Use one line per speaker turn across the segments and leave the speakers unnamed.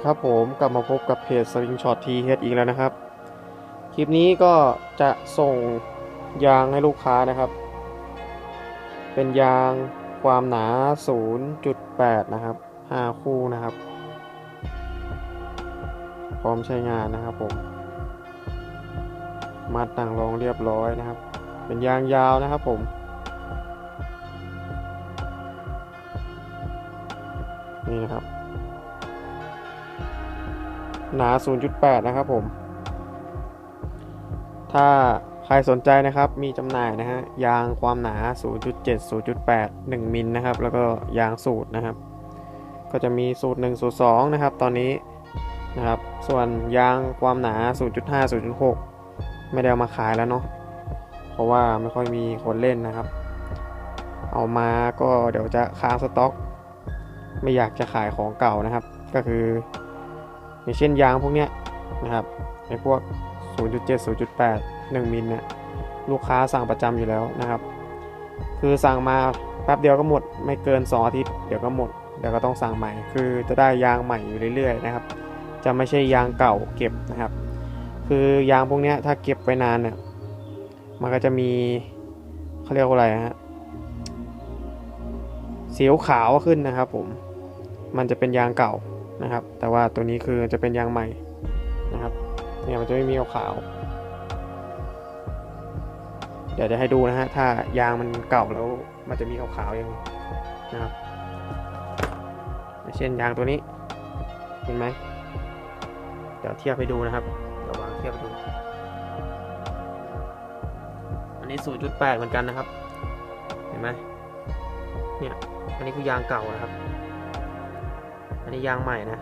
ดีครับผมกลับมาพบกับเพจ Slingshot t h อีกแล้วนะครับ คลิปนี้ก็จะส่งยางให้ลูกค้านะครับ เป็นยางความหนา 0.8 นะครับ 5 คู่นะครับ พร้อมใช้งานนะครับผม มัดต่างรองเรียบร้อยนะครับ เป็นยางยาวนะครับผมนี่นะครับ หนา 0.8 นะครับผม ถ้าใครสนใจนะครับมีจำหน่ายนะฮะยางความหนา 0.7 0.8 1มิลนะครับ แล้วก็ยางสูตรนะครับ ก็จะมีสูตร 1 สูตร 2 นะครับ ตอนนี้นะครับ ส่วนยางความหนา 0.5 0.6 ไม่ได้เอามาขายแล้วเนาะเพราะว่าไม่ค่อยมีคนเล่นนะครับ เอามาก็เดี๋ยวจะค้างสต็อก ไม่อยากจะขายของเก่านะครับ ก็คือ อย่างเช่นยางพวกเนี้ยนะครับในพวก 0.7 0.8 1มิลเนี่ยลูกค้าสั่งประจำอยู่แล้วนะครับ คือสั่งมาแป๊บเดียวก็หมดไม่เกิน 2 อาทิตย์เดี๋ยวก็หมดเดี๋ยวก็ต้องสั่งใหม่ คือจะได้ยางใหม่อยู่เรื่อยๆนะครับ จะไม่ใช่ยางเก่าเก็บนะครับ คือยางพวกเนี้ยถ้าเก็บไว้นานเนี่ยมันก็จะมีเขาเรียกว่าอะไรฮะสีขาวขึ้นนะครับผมมันจะเป็นยางเก่า นะครับ แต่ว่าตัวนี้คือจะเป็นยางใหม่นะครับ เนี่ยมันจะไม่มีขาวๆเดี๋ยวจะให้ดูนะฮะ ถ้ายางมันเก่าแล้วมันจะมีขาวๆยังนะครับ เช่นยางตัวนี้ เห็นไหม เดี๋ยวเทียบให้ดูนะครับ เดี๋ยววางเทียบให้ดู อันนี้ 0.8 เหมือนกันนะครับ เห็นไหมเนี่ย อันนี้คือยางเก่านะครับ อันนี้ยางใหม่นะ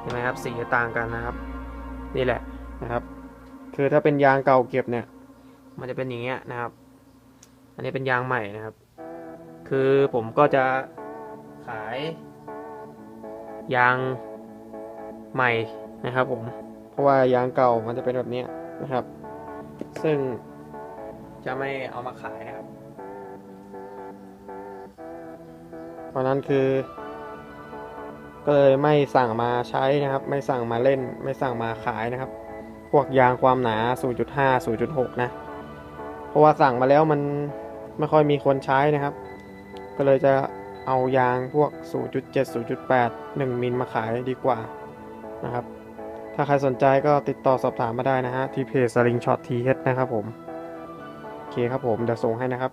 เห็นไหมครับสีจะต่างกันนะครับ นี่แหละนะครับ คือถ้าเป็นยางเก่าเก็บเนี่ย มันจะเป็นอย่างเงี้ยนะครับ อันนี้เป็นยางใหม่นะครับ คือผมก็จะขายยางใหม่นะครับ ผม เพราะว่ายางเก่ามันจะเป็นแบบนี้นะครับ ซึ่งจะไม่เอามาขายนะครับ เพราะนั้นคือ ก็เลยไม่สั่งมาใช้นะครับ ไม่สั่งมาเล่น ไม่สั่งมาขายนะครับ พวกยางความหนา 0.5 0.6 นะ เพราะว่าสั่งมาแล้วมันไม่ค่อยมีคนใช้นะครับ ก็เลยจะเอายางพวก 0.7 0.8 1 มิลมาขายดีกว่านะครับ ถ้าใครสนใจก็ติดต่อสอบถามมาได้นะฮะ ที่เพจ Slingshot TH นะครับผม โอเคครับผม เดี๋ยวส่งให้นะครับ